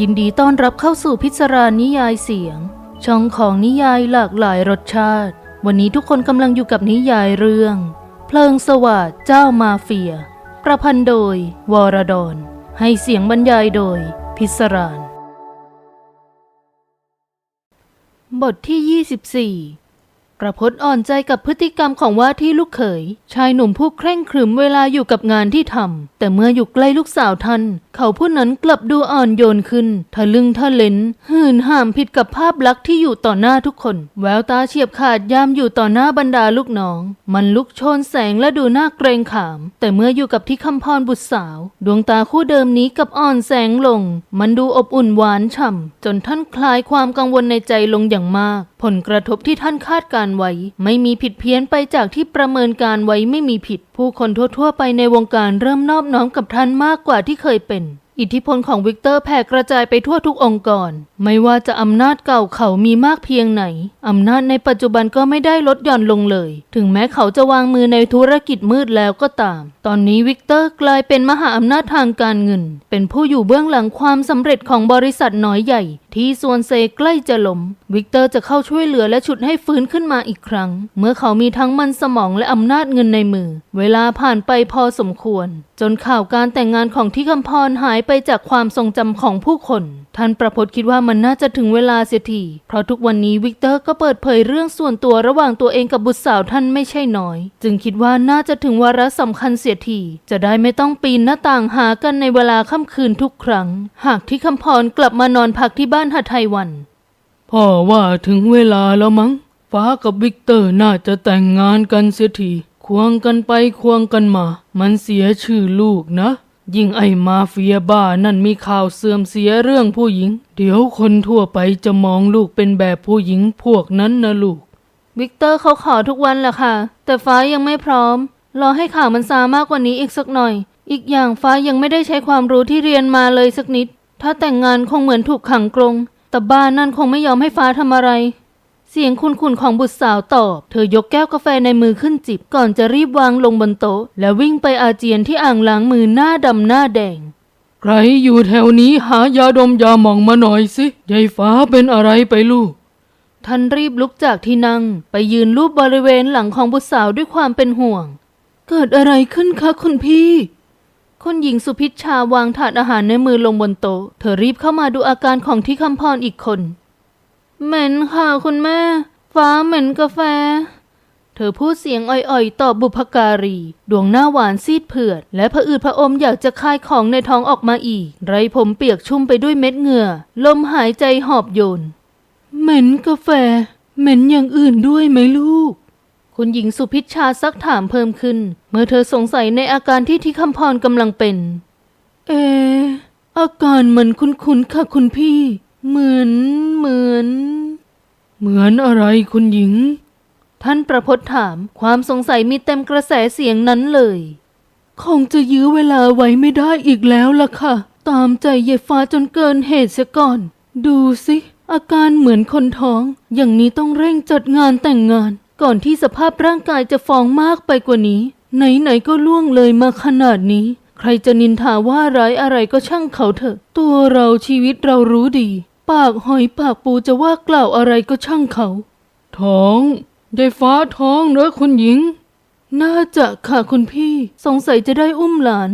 ยินดีต้อนรับเข้าสู่พิศรานิยายเสียง ช่องของนิยายหลากหลายรสชาติ วันนี้ทุกคนกำลังอยู่กับนิยายเรื่อง เพลิงสวัสดเจ้ามาเฟีย ประพันธ์โดย วรดอนให้เสียงบรรยายโดย พิศราน บทที่ 24 ประพจน์อ่อนใจกับพฤติกรรมของว่าที่ลูกเขย ชายหนุ่มผู้เคร่งขรึมเวลาอยู่กับงานที่ทำแต่เมื่ออยู่ใกล้ลูกสาวท่าน เขาผู้นั้นกลับดูอ่อนโยนขึ้น ทะลึ่งทะเลนหื่นห่ามผิดกับภาพลักษณ์ที่อยู่ต่อหน้าทุกคน แววตาเฉียบขาดยามอยู่ต่อหน้าบรรดาลูกน้อง มันลุกโชนแสงและดูน่าเกรงขาม แต่เมื่ออยู่กับที่คำพรบุตรสาว ดวงตาคู่เดิมนี้กับอ่อนแสงลง มันดูอบอุ่นหวานฉ่ำจนท่านคลายความกังวลในใจลงอย่างมาก ผลกระทบที่ท่านคาดการไว้ ไม่มีผิดเพี้ยนไปจากที่ประเมินการไว้ไม่มีผิด ผู้คนทั่วๆ ไปในวงการเริ่มนอบน้อมกับท่านมากกว่าที่เคยเป็น อิทธิพลของวิกเตอร์แผ่กระจายไปทั่วทุกองค์กร ไม่ว่าจะอำนาจเก่าเขามีมากเพียงไหน อำนาจในปัจจุบันก็ไม่ได้ลดหย่อนลงเลย ถึงแม้เขาจะวางมือในธุรกิจมืดแล้วก็ตาม ตอนนี้วิกเตอร์กลายเป็นมหาอำนาจทางการเงิน เป็นผู้อยู่เบื้องหลังความสำเร็จของบริษัทน้อยใหญ่ ที่ส่วนเซใกล้จะล้มวิกเตอร์จะเข้าช่วยเหลือและฉุดให้ฟื้นขึ้นมาอีกครั้ง เมื่อเขามีทั้งมันสมองและอำนาจเงินในมือ เวลาผ่านไปพอสมควรจนข่าวการแต่งงานของที่คำพรหายไปจากความทรงจำของผู้คน ท่านประพจน์คิดว่ามันน่าจะถึงเวลาเสียที เพราะทุกวันนี้วิกเตอร์ก็เปิดเผยเรื่องส่วนตัวระหว่างตัวเองกับบุตรสาวท่านไม่ใช่น้อย จึงคิดว่าน่าจะถึงวาระสำคัญเสียที จะได้ไม่ต้องปีนหน้าต่างหากันในเวลาค่ำคืนทุกครั้ง หากที่คำพรกลับมานอนพักที่บ้านหัทไทยวัน พ่อว่าถึงเวลาแล้วมั้ง ฟ้ากับวิกเตอร์น่าจะแต่งงานกันเสียที ควงกันไปควงกันมา มันเสียชื่อลูกนะ ยิ่งไอมาเฟียบ้านั่นมีข่าวเสื่อมเสียเรื่องผู้หญิง เดี๋ยวคนทั่วไปจะมองลูกเป็นแบบผู้หญิงพวกนั้นนะลูก วิกเตอร์เขาขอทุกวันแหละค่ะ แต่ฟ้ายังไม่พร้อม รอให้ข่าวมันซามากกว่านี้อีกสักหน่อย อีกอย่างฟ้ายังไม่ได้ใช้ความรู้ที่เรียนมาเลยสักนิด ถ้าแต่งงานคงเหมือนถูกขังกรงแต่บ้านนั่นคงไม่ยอมให้ฟ้าทำอะไร เสียงคุนๆของบุตรสาวตอบ เธอยกแก้วกาแฟในมือขึ้นจิบก่อนจะรีบวางลงบนโต๊ะ แล้ววิ่งไปอาเจียนที่อ่างล้างมือหน้าดำหน้าแดง ใครอยู่แถวนี้หายาดมยาหมองมาหน่อยสิยายฟ้าเป็นอะไรไปลูกท่านรีบลุกจากที่นั่ง ไปยืนรูปบริเวณหลังของบุตรสาวด้วยความเป็นห่วง เกิดอะไรขึ้นคะคุณพี่คุณหญิงสุพิชชาวางถาดอาหารในมือลงบนโต๊ะ เธอรีบเข้ามาดูอาการของที่คำพรอีกคน เหม็นค่ะคุณแม่ ฟ้าเหม็นกาแฟ เธอพูดเสียงอ่อยๆตอบบุพการี ดวงหน้าหวานซีดเผือด และผะอืดผะอมอยากจะคายของในท้องออกมาอีก ไรผมเปียกชุ่มไปด้วยเม็ดเหงื่อ ลมหายใจหอบโยน เหม็นกาแฟ เหม็นอย่างอื่นด้วยไหมลูกคุณหญิงสุพิชชาซักถามเพิ่มขึ้น เมื่อเธอสงสัยในอาการที่ทิคำพรกำลังเป็น เอะอาการมันคุ้นๆค่ะคุณพี่ เหมือนเหมือน เหมือนอะไรคุณหญิง ท่านประพจน์ถามความสงสัยมีเต็มกระแสเสียงนั้นเลย คงจะยื้อเวลาไว้ไม่ได้อีกแล้วล่ะค่ะ ตามใจเยฟ้าจนเกินเหตุเสียก่อน ดูสิอาการเหมือนคนท้อง อย่างนี้ต้องเร่งจัดงานแต่งงาน ก่อนที่สภาพร่างกายจะฟองมากไปกว่านี้ ไหนๆก็ล่วงเลยมาขนาดนี้ ใครจะนินทาว่าร้ายอะไรก็ช่างเขาเถอะ ตัวเราชีวิตเรารู้ดี ปากหอยปากปูจะว่ากล่าวอะไรก็ช่างเขา ท้อง ได้ฟ้าท้องเหรอคุณหญิง น่าจะค่ะคุณพี่ สงสัยจะได้อุ้มหลาน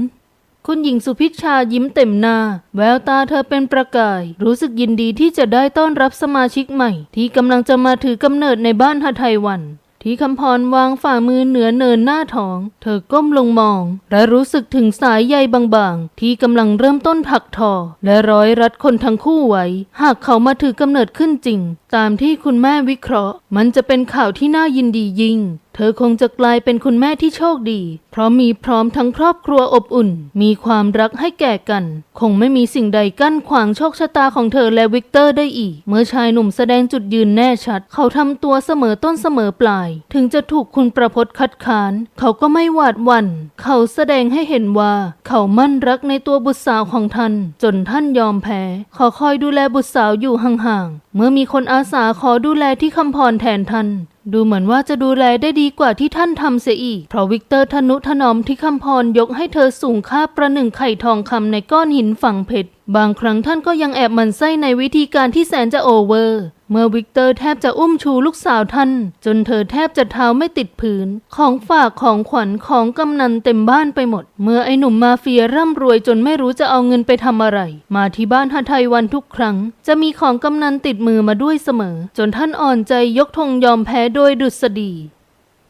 คุณหญิงสุพิชชายิ้มเต็มหน้า แววตาเธอเป็นประกาย รู้สึกยินดีที่จะได้ต้อนรับสมาชิกใหม่ ที่กำลังจะมาถือกำเนิดในบ้านหไทยวัน ที่คำพรวางฝ่ามือเหนือเนินหน้าท้อง เธอก้มลงมอง และรู้สึกถึงสายใยบางๆ ที่กำลังเริ่มต้นผักทอ และร้อยรัดคนทั้งคู่ไว้ หากเขามาถือกำเนิดขึ้นจริง ตามที่คุณแม่วิเคราะห์ มันจะเป็นข่าวที่น่ายินดียิ่ง เธอคงจะกลายเป็นคุณแม่ที่โชคดี เพราะมีพร้อมทั้งครอบครัวอบอุ่น มีความรักให้แก่กัน คงไม่มีสิ่งใดกั้นขวางโชคชะตาของเธอและวิกเตอร์ได้อีก เมื่อชายหนุ่มแสดงจุดยืนแน่ชัด เขาทำตัวเสมอต้นเสมอปลาย ถึงจะถูกคุณประพจน์คัดค้าน เขาก็ไม่หวาดหวั่น เขาแสดงให้เห็นว่า เขามั่นรักในตัวบุตรสาวของท่าน จนท่านยอมแพ้ ขอคอยดูแลบุตรสาวอยู่ห่างๆ เมื่อมีคนอาาสาขอดูแลที่คำพรแทนท่านดูเหมือนว่าจะดูแลได้ดีกว่าที่ท่านทำเสียอีก เพราะวิกเตอร์ทนุถนอมที่คำพรยกให้เธอสูงค่าประหนึ่งไข่ทองคำในก้อนหินฝังเพชร บางครั้งท่านก็ยังแอบมันไส้ในวิธีการที่แสนจะโอเวอร์ เมื่อวิกเตอร์แทบจะอุ้มชูลูกสาวท่าน จนเธอแทบจะเท้าไม่ติดพื้น ของฝากของขวัญของกำนันเต็มบ้านไปหมด เมื่อไอหนุ่มมาเฟียร่ำรวยจนไม่รู้จะเอาเงินไปทำอะไร มาที่บ้านฮาไทยวันทุกครั้ง จะมีของกำนันติดมือมาด้วยเสมอ จนท่านอ่อนใจยกธงยอมแพ้โดยดุษฎี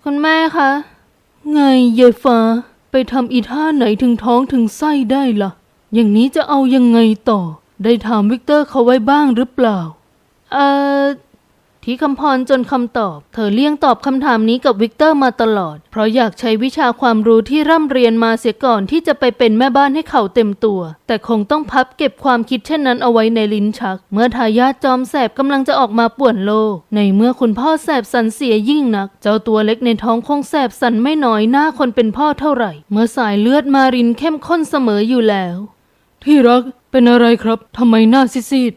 คุณแม่คะ ไงยายฟ้าไปทำอีท่าไหนถึงท้องถึงไส้ได้ล่ะ อย่างนี้จะเอายังไงต่อ ได้ถามวิกเตอร์เขาไว้บ้างหรือเปล่า เอ่อ ที่คำพรจนคำตอบ เธอเลี่ยงตอบคำถามนี้กับวิกเตอร์มาตลอด เพราะอยากใช้วิชาความรู้ที่ร่ำเรียนมาเสียก่อนที่จะไปเป็นแม่บ้านให้เขาเต็มตัว แต่คงต้องพับเก็บความคิดเช่นนั้นเอาไว้ในลิ้นชัก เมื่อทายาทจอมแสบกำลังจะออกมาป่วนโลก ในเมื่อคุณพ่อแสบสันเสียยิ่งนัก เจ้าตัวเล็กในท้องคงแสบสันไม่น้อยหน้าคนเป็นพ่อเท่าไหร่ เมื่อสายเลือดมารินเข้มข้นเสมออยู่แล้ว ที่รักเป็นอะไรครับทำไมหน้าซีด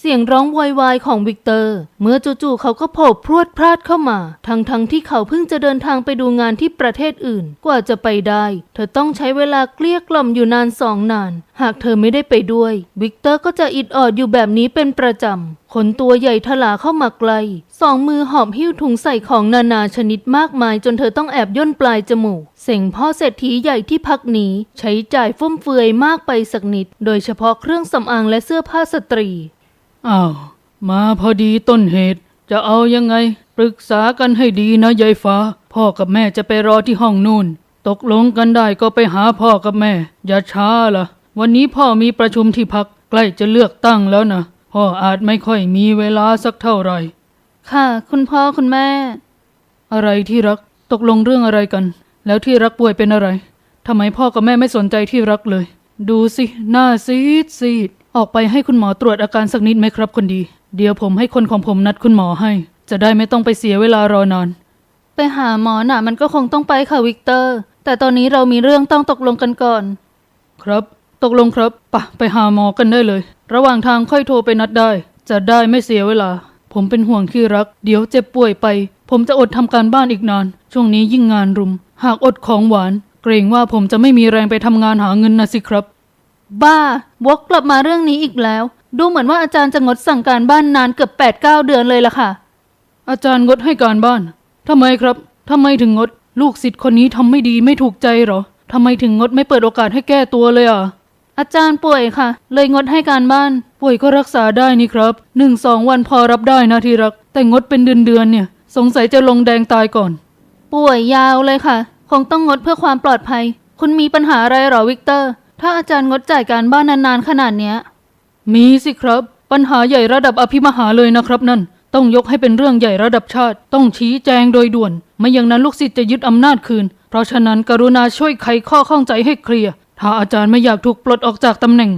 เสียงร้องโวยวายของวิกเตอร์ เมื่อจู่ๆเขาก็โผล่พรวดพลาดเข้ามา ทั้งๆทที่เขาเพิ่งจะเดินทางไปดูงานที่ประเทศอื่น กว่าจะไปได้ เธอต้องใช้เวลาเกลี้ยกล่อมอยู่นานสองนาน หากเธอไม่ได้ไปด้วย วิกเตอร์ก็จะอิดออดอยู่แบบนี้เป็นประจำคนตัวใหญ่ทลาเข้ามาไกล สองมือหอบหิ้วถุงใส่ของนานาชนิดมากมาย จนเธอต้องแอบย่นปลายจมูก เสียงพ่อเศรษฐีใหญ่ที่พักนี้ ใช้จ่ายฟุ่มเฟือยมากไปสักนิด โดยเฉพาะเครื่องสำอางและเสื้อผ้าสตรี อ้าว มาพอดีต้นเหตุ จะเอายังไง ปรึกษากันให้ดีนะยายฟ้า พ่อกับแม่จะไปรอที่ห้องนู่น ตกลงกันได้ก็ไปหาพ่อกับแม่ อย่าช้าล่ะ วันนี้พ่อมีประชุมที่พักใกล้จะเลือกตั้งแล้วนะพ่ออาจไม่ค่อยมีเวลาสักเท่าไหร่ ค่ะ คุณพ่อคุณแม่ อะไรที่รักตกลงเรื่องอะไรกัน แล้วที่รักป่วยเป็นอะไรทำไมพ่อกับแม่ไม่สนใจที่รักเลย ดูสิ หน้าซีดซีด ออกไปให้คุณหมอตรวจอาการสักนิดไหมครับคนดี เดี๋ยวผมให้คนของผมนัดคุณหมอให้ จะได้ไม่ต้องไปเสียเวลารอนาน ไปหาหมอน่ะ มันก็คงต้องไปค่ะวิกเตอร์ แต่ตอนนี้เรามีเรื่องต้องตกลงกันก่อน ครับ ตกลงครับปะไปหาหมอกันได้เลย ระหว่างทางค่อยโทรไปนัดได้ จะได้ไม่เสียเวลา ผมเป็นห่วงที่รัก เดี๋ยวเจ็บป่วยไป ผมจะอดทำการบ้านอีกนาน ช่วงนี้ยิ่งงานรุม หากอดของหวาน เกรงว่าผมจะไม่มีแรงไปทำงานหาเงินนะสิครับ บ้าวกกลับมาเรื่องนี้อีกแล้ว ดูเหมือนว่าอาจารย์จะงดสั่งการบ้านนานเกือบ8ปดเเดือนเลยล่ะค่ะ อาจารย์งดให้การบ้านทำไมครับทำไมถึงงด ลูกศิษย์คนนี้ทำไม่ดีไม่ถูกใจเหรอทำไมถึงงดไม่เปิดโอกาสให้แก้ตัวเลยอะอาจารย์ป่วยค่ะ เลยงดให้การบ้าน ป่วยก็รักษาได้นี่ครับหนึ่งสองวันพอรับได้นะที่รัก แต่งดเป็นเดือนเดือนๆเนี่ย สงสัยจะลงแดงตายก่อน ป่วยยาวเลยค่ะ คงต้องงดเพื่อความปลอดภัย คุณมีปัญหาอะไรเหรอวิกเตอร์ ถ้าอาจารย์งดจ่ายการบ้านนานๆขนาดเนี้ย มีสิครับ ปัญหาใหญ่ระดับอภิมหาเลยนะครับนั่น ต้องยกให้เป็นเรื่องใหญ่ระดับชาติ ต้องชี้แจงโดยด่วน ไม่อย่างนั้นลูกศิษย์จะยึดอำนาจคืน เพราะฉะนั้นกรุณาช่วยไขข้อข้องใจให้เคลียร์ ถ้าอาจารย์ไม่อยากถูกปลดออกจากตำแหน่ง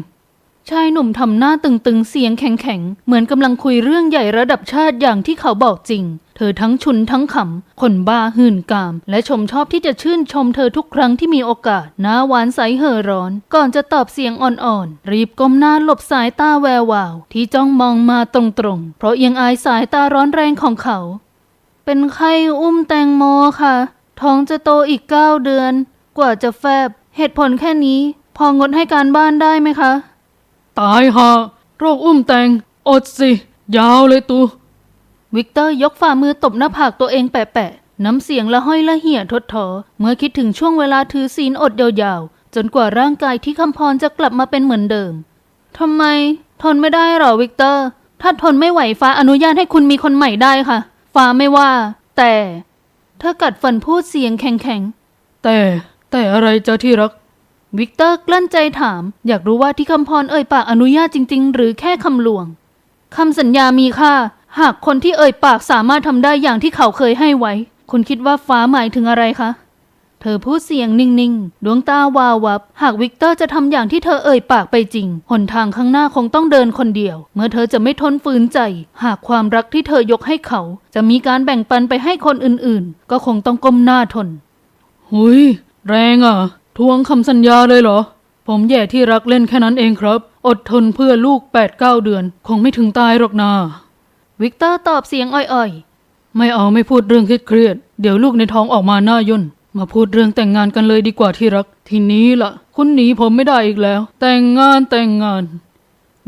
ชายหนุ่มทำหน้าตึงๆ เสียงแข็งๆ เหมือนกำลังคุยเรื่องใหญ่ระดับชาติอย่างที่เขาบอกจริง เธอทั้งชุนทั้งขำ คนบ้าหื่นกาม และชมชอบที่จะชื่นชมเธอทุกครั้งที่มีโอกาส หน้าหวานใสเห่อร้อน ก่อนจะตอบเสียงอ่อนๆ รีบก้มหน้าหลบสายตาแวววาว ที่จ้องมองมาตรงๆ เพราะเอียงอายสายตาร้อนแรงของเขา เป็นไข้อุ้มแตงโมค่ะ ท้องจะโตอีกเก้าเดือน กว่าจะแฟบ เหตุผลแค่นี้ พองดให้การบ้านได้ไหมคะ ตายหาโรคอุ้มแตงอดสิ ยาวเลยตู วิกเตอร์ยกฝ่ามือตบหน้าผากตัวเองแปะๆ น้ำเสียงละห้อยละเหี่ยทดทอเมื่อคิดถึงช่วงเวลาถือศีลอดยาวๆ จนกว่าร่างกายที่คำพรจะกลับมาเป็นเหมือนเดิมทำไม ทนไม่ได้หรอวิกเตอร์ ถ้าทนไม่ไหวฟ้าอนุญาตให้คุณมีคนใหม่ได้ค่ะ ฟ้าไม่ว่า แต่เธอกัดฟันพูดเสียงแข็งๆแต่แต่อะไรจะที่รัก วิกเตอร์กลั้นใจถาม อยากรู้ว่าที่คำพรเอ่ยปากอนุญาตจริง ๆ หรือแค่คำลวงคำสัญญามีค่า หากคนที่เอ่ยปากสามารถทำได้อย่างที่เขาเคยให้ไว้ คุณคิดว่าฟ้าหมายถึงอะไรคะ เธอพูดเสียงนิ่งๆ ดวงตาวาววับ หากวิกเตอร์จะทำอย่างที่เธอเอ่ยปากไปจริง หนทางข้างหน้าคงต้องเดินคนเดียว เมื่อเธอจะไม่ทนฝืนใจ หากความรักที่เธอยกให้เขา จะมีการแบ่งปันไปให้คนอื่นๆ ก็คงต้องก้มหน้าทน หุย แรงอะ วงคำสัญญาเลยเหรอ ผมแย่ที่รักเล่นแค่นั้นเองครับ อดทนเพื่อลูก8ปดเก้าเดือน คงไม่ถึงตายหรอกนาวิกเตอร์ตอบเสียงอ่อยๆ ไม่เอาไม่พูดเรื่องเครียดๆเดี๋ยวลูกในท้องออกมาหน้าย่น มาพูดเรื่องแต่งงานกันเลยดีกว่าที่รัก ทีนี้ล่ะ คุณหนีผมไม่ได้อีกแล้ว แต่งงานแต่งงาน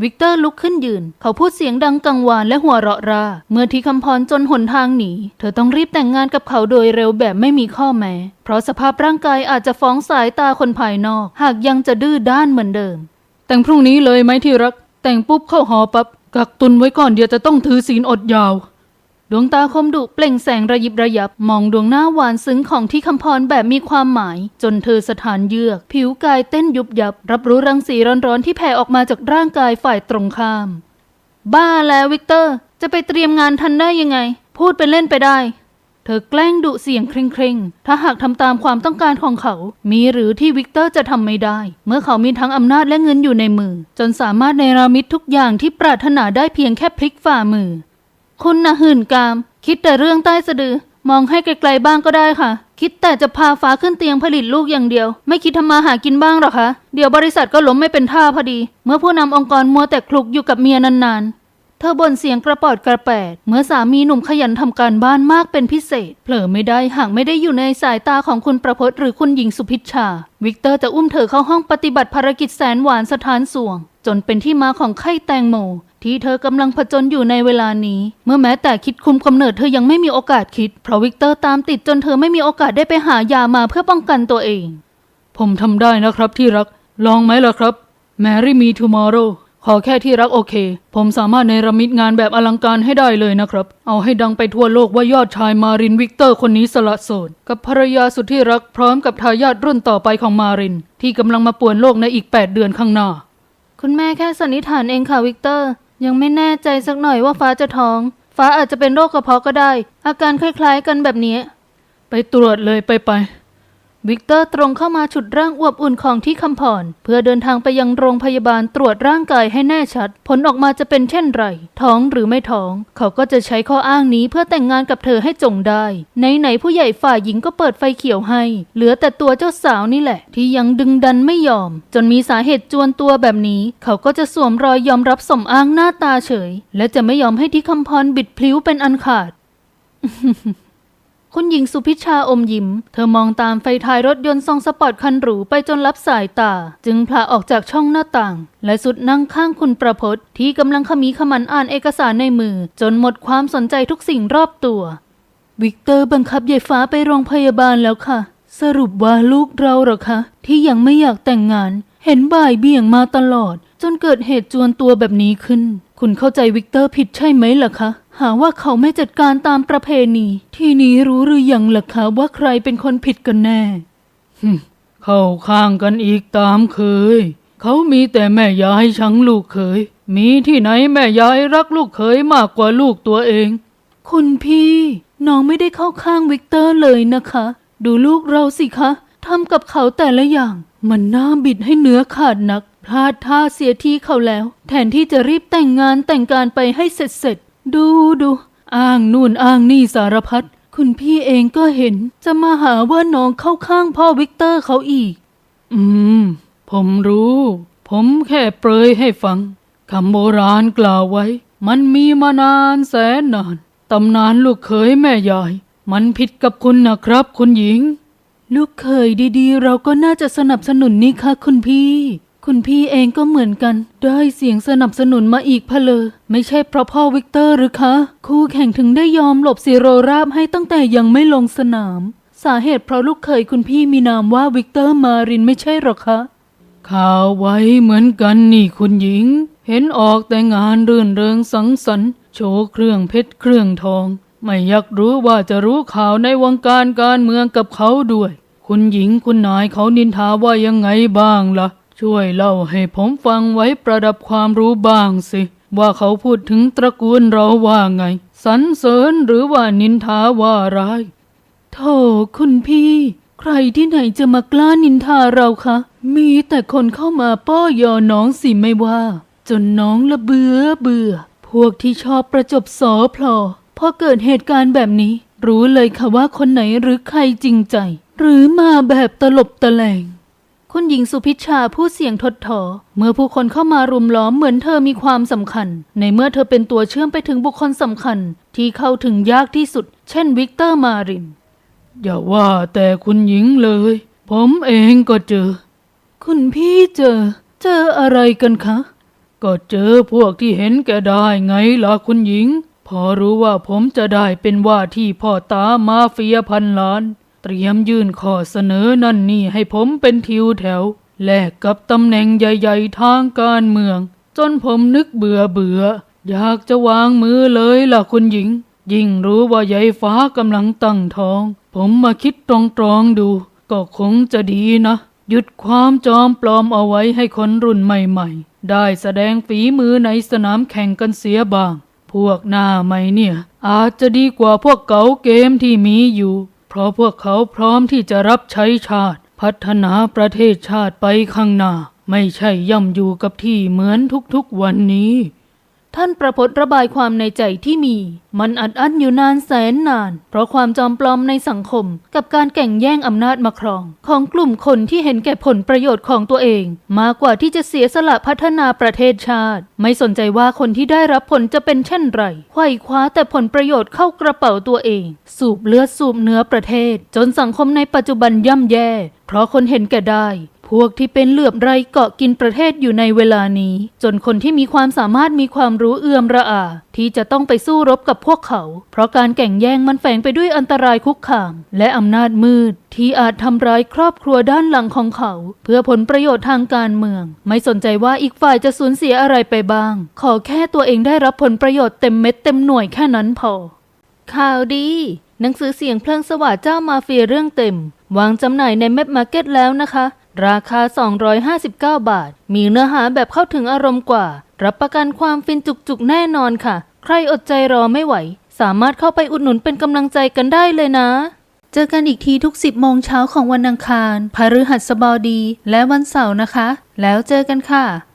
วิกเตอร์ลุกขึ้นยืน เขาพูดเสียงดังกังวานและหัวเราะรา เมื่อทีคำพรจนหนทางหนี เธอต้องรีบแต่งงานกับเขาโดยเร็วแบบไม่มีข้อแม้ เพราะสภาพร่างกายอาจจะฟ้องสายตาคนภายนอก หากยังจะดื้อด้านเหมือนเดิม แต่งพรุ่งนี้เลยไหมที่รัก แต่งปุ๊บเข้าหอปับ๊บกักตุนไว้ก่อนเดี๋ยวจะต้องถือศีลอดยาว ดวงตาคมดุเปล่งแสงระยิบระยับมองดวงหน้าหวานซึ้งของที่คำพรแบบมีความหมาย จนเธอสถานเยือก ผิวกายเต้นยุบยับ รับรู้รังสีร้อนๆที่แผ่ออกมาจากร่างกายฝ่ายตรงข้าม บ้าแล้ววิกเตอร์ จะไปเตรียมงานทันได้ยังไง พูดเป็นเล่นไปได้ เธอแกล้งดุเสียงเคร่งๆ ถ้าหากทำตามความต้องการของเขา มีหรือที่วิกเตอร์จะทำไม่ได้ เมื่อเขามีทั้งอำนาจและเงินอยู่ในมือ จนสามารถในรามิดทุกอย่างที่ปรารถนาได้เพียงแค่พลิกฝ่ามือ คุณนะหื่นกาม คิดแต่เรื่องใต้สะดือ มองให้ไกลๆบ้างก็ได้ค่ะ คิดแต่จะพาฟ้าขึ้นเตียงผลิตลูกอย่างเดียว ไม่คิดทำมาหากินบ้างหรอคะ เดี๋ยวบริษัทก็ล้มไม่เป็นท่าพอดี เมื่อผู้นำองค์กรมัวแต่คลุกอยู่กับเมียนานๆ เธอบ่นเสียงกระปอดกระแปดเมื่อสามีหนุ่มขยันทำการบ้านมากเป็นพิเศษ เผลอไม่ได้หากไม่ได้อยู่ในสายตาของคุณประพจน์หรือคุณหญิงสุพิชชา วิกเตอร์จะอุ้มเธอเข้าห้องปฏิบัติภารกิจแสนหวานสถานสวง จนเป็นที่มาของไข่แตงโม ที่เธอกำลังผจญอยู่ในเวลานี้ เมื่อแม้แต่คิดคุมกำเนิดเธอยังไม่มีโอกาสคิด เพราะวิกเตอร์ตามติดจนเธอไม่มีโอกาสได้ไปหายามาเพื่อป้องกันตัวเอง ผมทำได้นะครับที่รัก ลองไหมล่ะครับ Marry me tomorrow ขอแค่ที่รักโอเค ผมสามารถในระมิดงานแบบอลังการให้ได้เลยนะครับ เอาให้ดังไปทั่วโลกว่ายอดชายมารินวิกเตอร์คนนี้สละโสด กับภรรยาสุดที่รักพร้อมกับทายาทรุ่นต่อไปของมาริน ที่กำลังมาป่วนโลกในอีก 8 เดือนข้างหน้า คุณแม่แค่สันนิษฐานเองค่ะวิกเตอร์ ยังไม่แน่ใจสักหน่อยว่าฟ้าจะท้อง ฟ้าอาจจะเป็นโรคกระเพาะก็ได้ อาการคล้ายๆกันแบบนี้ ไปตรวจเลยไปไป วิกเตอร์ตรงเข้ามาฉุดร่างอวบอุ่นของที่คำพรเพื่อเดินทางไปยังโรงพยาบาลตรวจร่างกายให้แน่ชัด ผลออกมาจะเป็นเช่นไร ท้องหรือไม่ท้อง เขาก็จะใช้ข้ออ้างนี้เพื่อแต่งงานกับเธอให้จงได้ในไหนผู้ใหญ่ฝ่ายหญิงก็เปิดไฟเขียวให้ เหลือแต่ตัวเจ้าสาวนี่แหละ ที่ยังดึงดันไม่ยอม จนมีสาเหตุจวนตัวแบบนี้ เขาก็จะสวมรอยยอมรับสมอ้างหน้าตาเฉย และจะไม่ยอมให้ที่คำพรบิดพลิ้วเป็นอันขาด คุณหญิงสุพิชาอมยิ้ม เธอมองตามไฟท้ายรถยนต์ทรงสปอร์ตคันหรูไปจนลับสายตา จึงพลาออกจากช่องหน้าต่าง และสุดนั่งข้างคุณประพจน์ที่กำลังขมีขมันอ่านเอกสารในมือ จนหมดความสนใจทุกสิ่งรอบตัว วิกเตอร์บังคับยายฟ้าไปโรงพยาบาลแล้วค่ะ สรุปว่าลูกเราหรอคะ ที่ยังไม่อยากแต่งงาน เห็นบ่ายเบี่ยงมาตลอด จนเกิดเหตุจวนตัวแบบนี้ขึ้น คุณเข้าใจวิกเตอร์ผิดใช่ไหมล่ะคะ หาว่าเขาไม่จัดการตามประเพณี ทีนี้รู้หรือยังล่ะคะว่าใครเป็นคนผิดกันแน่เข้าข้างกันอีกตามเคย เขามีแต่แม่ยายชังลูกเขย มีที่ไหนแม่ยายรักลูกเขยมากกว่าลูกตัวเอง คุณพี่ น้องไม่ได้เข้าข้างวิกเตอร์เลยนะคะ ดูลูกเราสิคะทำกับเขาแต่ละอย่าง มันน่าบิดให้เนื้อขาดนัก พลาดท่าเสียทีเขาแล้ว แทนที่จะรีบแต่งงานแต่งการไปให้เสร็จเสร็จดูดูอ้างนู่นอ้างนี่สารพัดคุณพี่เองก็เห็น จะมาหาว่าน้องเข้าข้างพ่อวิกเตอร์เขาอีก อืม ผมรู้ ผมแค่เปรยให้ฟังคำโบราณกล่าวไว้ มันมีมานานแสนนานตำนานลูกเขยแม่ยาย มันผิดกับคุณนะครับ คุณหญิง ลูกเคยดีๆ เราก็น่าจะสนับสนุนนี่ค่ะคุณพี่ คุณพี่เองก็เหมือนกัน ได้เสียงสนับสนุนมาอีกพะเลอ ไม่ใช่เพราะพ่อวิกเตอร์หรือคะ คู่แข่งถึงได้ยอมหลบซีโรราบให้ตั้งแต่ยังไม่ลงสนาม สาเหตุเพราะลูกเคยคุณพี่มีนามว่าวิกเตอร์มารินไม่ใช่หรอคะข่าวไว้เหมือนกันนี่คุณหญิง เห็นออกแต่งานรื่นเริงสังสรรค์โชว์เครื่องเพชรเครื่องทอง ไม่อยากรู้ว่าจะรู้ข่าวในวงการการเมืองกับเขาด้วย คุณหญิงคุณนายเขานินทาว่ายังไงบ้างล่ะ ช่วยเล่าให้ผมฟังไว้ประดับความรู้บ้างสิ ว่าเขาพูดถึงตระกูลเราว่าไง สรรเสริญหรือว่านินทาว่าร้ายโธ่คุณพี่ ใครที่ไหนจะมากล้านินทาเราคะ มีแต่คนเข้ามาป้อยอน้องสิไม่ว่า จนน้องละเบื่อเบื่อ พวกที่ชอบประจบสอพลอพอเกิดเหตุการณ์แบบนี้ รู้เลยค่ะว่าคนไหนหรือใครจริงใจ หรือมาแบบตลบตะแลง คุณหญิงสุพิชาพูดเสียงทดถอ เมื่อผู้คนเข้ามารุมล้อมเหมือนเธอมีความสำคัญ ในเมื่อเธอเป็นตัวเชื่อมไปถึงบุคคลสำคัญ ที่เข้าถึงยากที่สุด เช่นวิกเตอร์มาริน อย่าว่าแต่คุณหญิงเลย ผมเองก็เจอ คุณพี่เจอ เจออะไรกันคะ ก็เจอพวกที่เห็นแก่ได้ไงล่ะคุณหญิง พอรู้ว่าผมจะได้เป็นว่าที่พ่อตามาเฟียพันล้าน เตรียมยื่นข้อเสนอนั่นนี่ให้ผมเป็นทิวแถว แลกกับตำแหน่งใหญ่ ๆ ทางการเมือง จนผมนึกเบื่อเบื่อ อยากจะวางมือเลยล่ะคุณหญิง ยิ่งรู้ว่ายายฟ้ากำลังตั้งท้อง ผมมาคิดตรองๆดู ก็คงจะดีนะ หยุดความจอมปลอมเอาไว้ให้คนรุ่นใหม่ๆ ได้แสดงฝีมือในสนามแข่งกันเสียบ้าง พวกหน้าใหม่เนี่ย อาจจะดีกว่าพวกเก๋าเกมที่มีอยู่ เพราะพวกเขาพร้อมที่จะรับใช้ชาติ พัฒนาประเทศชาติไปข้างหน้า ไม่ใช่ย่ำอยู่กับที่เหมือนทุกๆวันนี้ ท่านประพจน์ระบายความในใจที่มี มันอัดอั้นอยู่นานแสนนาน เพราะความจอมปลอมในสังคม กับการแข่งแย่งอำนาจมาครอง ของกลุ่มคนที่เห็นแก่ผลประโยชน์ของตัวเอง มากกว่าที่จะเสียสละพัฒนาประเทศชาติ ไม่สนใจว่าคนที่ได้รับผลจะเป็นเช่นไรไขว่คว้าแต่ผลประโยชน์เข้ากระเป๋าตัวเอง สูบเลือดสูบเนื้อประเทศ จนสังคมในปัจจุบันย่ำแย่ เพราะคนเห็นแก่ได้ พวกที่เป็นเหลือบไรเกาะกินประเทศอยู่ในเวลานี้ จนคนที่มีความสามารถมีความรู้เอื่อมระอา ที่จะต้องไปสู้รบกับพวกเขา เพราะการแข่งแย่งมันแฝงไปด้วยอันตรายคุกคาม และอำนาจมืด ที่อาจทำร้ายครอบครัวด้านหลังของเขา เพื่อผลประโยชน์ทางการเมือง ไม่สนใจว่าอีกฝ่ายจะสูญเสียอะไรไปบ้าง ขอแค่ตัวเองได้รับผลประโยชน์เต็มเม็ดเต็มหน่วยแค่นั้นพอข่าวดี หนังสือเสียงเพลิงสวัสดเจ้ามาเฟียเรื่องเต็ม วางจำหน่ายในเม็ดมาร์เก็ตแล้วนะคะ ราคา 259 บาท มีเนื้อหาแบบเข้าถึงอารมณ์กว่า รับประกันความฟินจุกๆ แน่นอนค่ะ ใครอดใจรอไม่ไหว สามารถเข้าไปอุดหนุนเป็นกำลังใจกันได้เลยนะ เจอกันอีกทีทุก 10 โมงเช้าของวันอังคาร พฤหัสบดี และวันเสาร์นะคะ แล้วเจอกันค่ะ